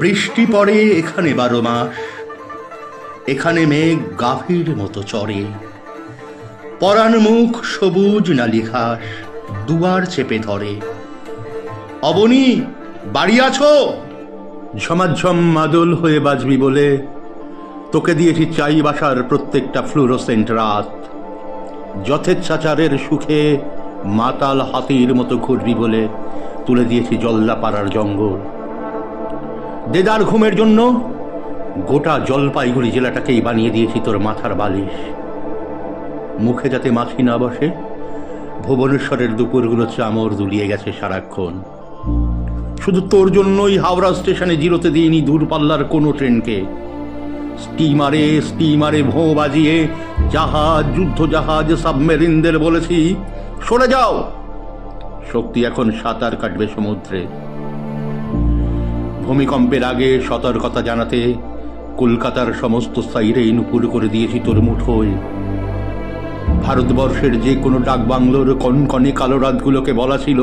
বৃষ্টি পড়ে এখানে বারো মাস এখানে মেঘ গাভীর মতো চড়ে। পরাণ মুখ সবুজ নালি ঘাস দুয়ার চেপে ধরে। অবনী, বাড়ি আছো? ঝমাঝম মাদল হয়ে বাজবি বলে তোকে দিয়েছি চাই বাসার প্রত্যেকটা ফ্লুরোসেন্ট রাত। যথেচ্ছাচারের সুখে মাতাল হাতির মতো ঘুরবি বলে তুলে দিয়েছি জল্লাপাড়ার জঙ্গল। দেদার ঘুমের জন্য গোটা জলপাইগুড়ি জেলাটাকেই বানিয়ে দিয়েছি তোর মাথার বালিশ। মুখে যাতে মাছি না বসে, ভুবনেশ্বরের দুপুরগুলো চামর দুলিয়ে গেছে সারাক্ষণ। শুধু তোর জন্যই হাওড়া স্টেশনে জিরোতে দিইনি দূরপাল্লার কোনো ট্রেনকে। স্টিমারে স্টিমারে ভোঁ বাজিয়ে জাহাজ যুদ্ধ জাহাজ সাবমেরিনদের বলেছি, সরে যাও। শক্তি এখন সাঁতার কাটবে সমুদ্রে। ভূমিকম্পের আগে সতর্কতা জানাতে কলকাতার সমস্ত সাইরেইন পুরো করে দিয়েছি তোর মুঠোয় ভারতবর্ষের যে কোনো ডাক বাংলোর কনকনে কালো রাতগুলোকে বলা ছিল,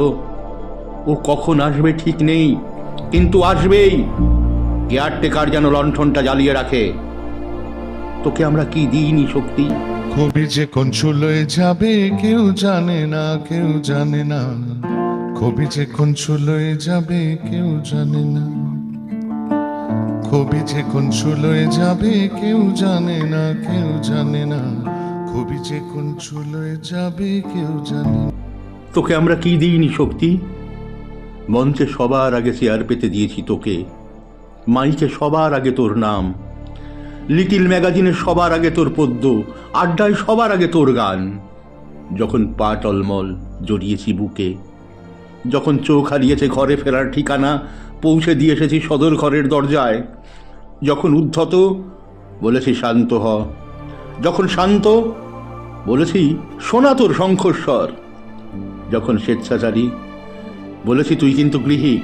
ও কখন আসবে ঠিক নেই, কিন্তু আসবেই। কেয়ারটেকার যেন লণ্ঠনটা জ্বালিয়ে রাখে। তোকে আমরা কি দিইনি শক্তি? কবি যে কোন চুলোয় যাবে, কেউ জানে না, কেউ জানে না। কবি যে কোন চুলোয় যাবে, কেউ জানে না। কবি যে কোন চুলোয় যাবে কেউ জানে না, কেউ জানে না। কবি যে কোন চুলোয় যাবে কেউ জানে তোকে আমরা কি দিইনি শক্তি? মঞ্চে সবার আগে চেয়ার পেতে দিয়েছি তোকে। মাইকে সবার আগে তোর নাম। লিটিল ম্যাগাজিনে সবার আগে তোর পদ্য। আড্ডায় সবার আগে তোর গান। যখন পা টলমল জড়িয়েছি বুকে। যখন চোখ হারিয়েছে ঘরে ফেরার ঠিকানা, পৌঁছে দিয়ে এসেছি সদর ঘরের দরজায়। যখন উদ্ধত, বলেছি, শান্ত হ। যখন শান্ত, বলেছি, শোনা শঙ্খস্বর। যখন স্বেচ্ছাচারী, বলেছি, তুই কিন্তু গৃহী।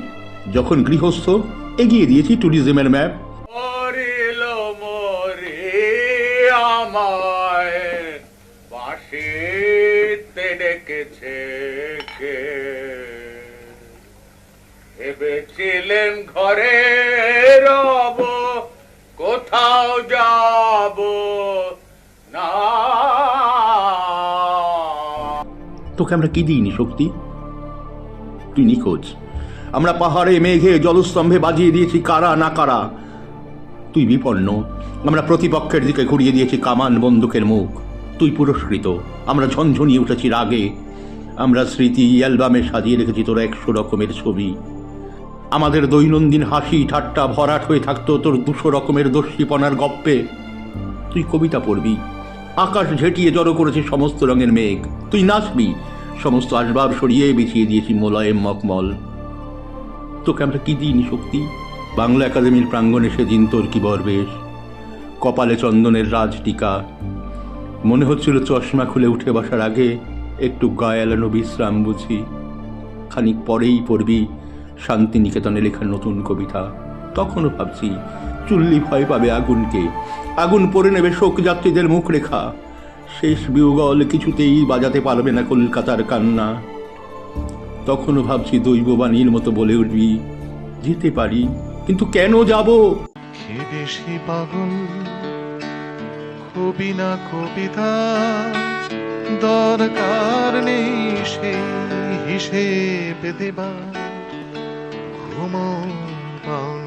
যখন গৃহস্থ, এগিয়ে দিয়েছি ট্যুরিজমের ম্যাপ। আমায় বাসিতে ডেকেছে কে? ভেবেছিলেন ঘরে রব, কোথাও যাব না। তোকে আমরা কি দিইনি, শক্তি? তুই নিখোঁজ। আমরা পাহাড়ে, মেঘে, জলস্তম্ভে বাজিয়ে দিয়েছি কারা না কারা। তুই বিপন্ন। আমরা প্রতিপক্ষের দিকে ঘুরিয়ে দিয়েছি কামান বন্দুকের মুখ। তুই পুরস্কৃত। আমরা ঝনঝনিয়ে উঠেছি রাগে। আমরা স্মৃতি, অ্যালবামে সাজিয়ে রেখেছি তোর একশো রকমের ছবি। আমাদের দৈনন্দিন হাসি ঠাট্টা ভরাট হয়ে থাকতো তোর দুশো রকমের দস্যিপনার গপ্পে। তুই কবিতা পড়বি, আকাশ ঝেঁটিয়ে জড়ো করেছে সমস্ত রঙের মেঘ। তুই নাচবি, সমস্ত আসবাব সরিয়ে বিছিয়ে দিয়েছি মোলায়েম মকমল তোকে আমরা কি দিইনি শক্তি? বাংলা একাডেমির প্রাঙ্গণে সেদিন তোর কি বরবেশ? কপালে চন্দনের রাজ টিকা। মনে হচ্ছিল চশমা খুলে উঠে বসার আগে একটু গায়ে বিশ্রাম বুঝি। খানিক পরেই পড়বি শান্তিনিকেতনে লেখা নতুন কবিতা। তখনও ভাবছি, চুল্লি ভয় পাবে আগুনকে। আগুন পড়ে নেবে শোক যাত্রীদের মুখ রেখা শেষ বিউগল কিছুতেই বাজাতে পারবে না কলকাতার কান্না। তখনও ভাবছি দৈব দৈববাণীর মতো বলে উঠবি, যেতে পারি, কিন্তু কেন যাব? পাগল কবি না কবিতা। দরকার নেই সেই দেবা Come on,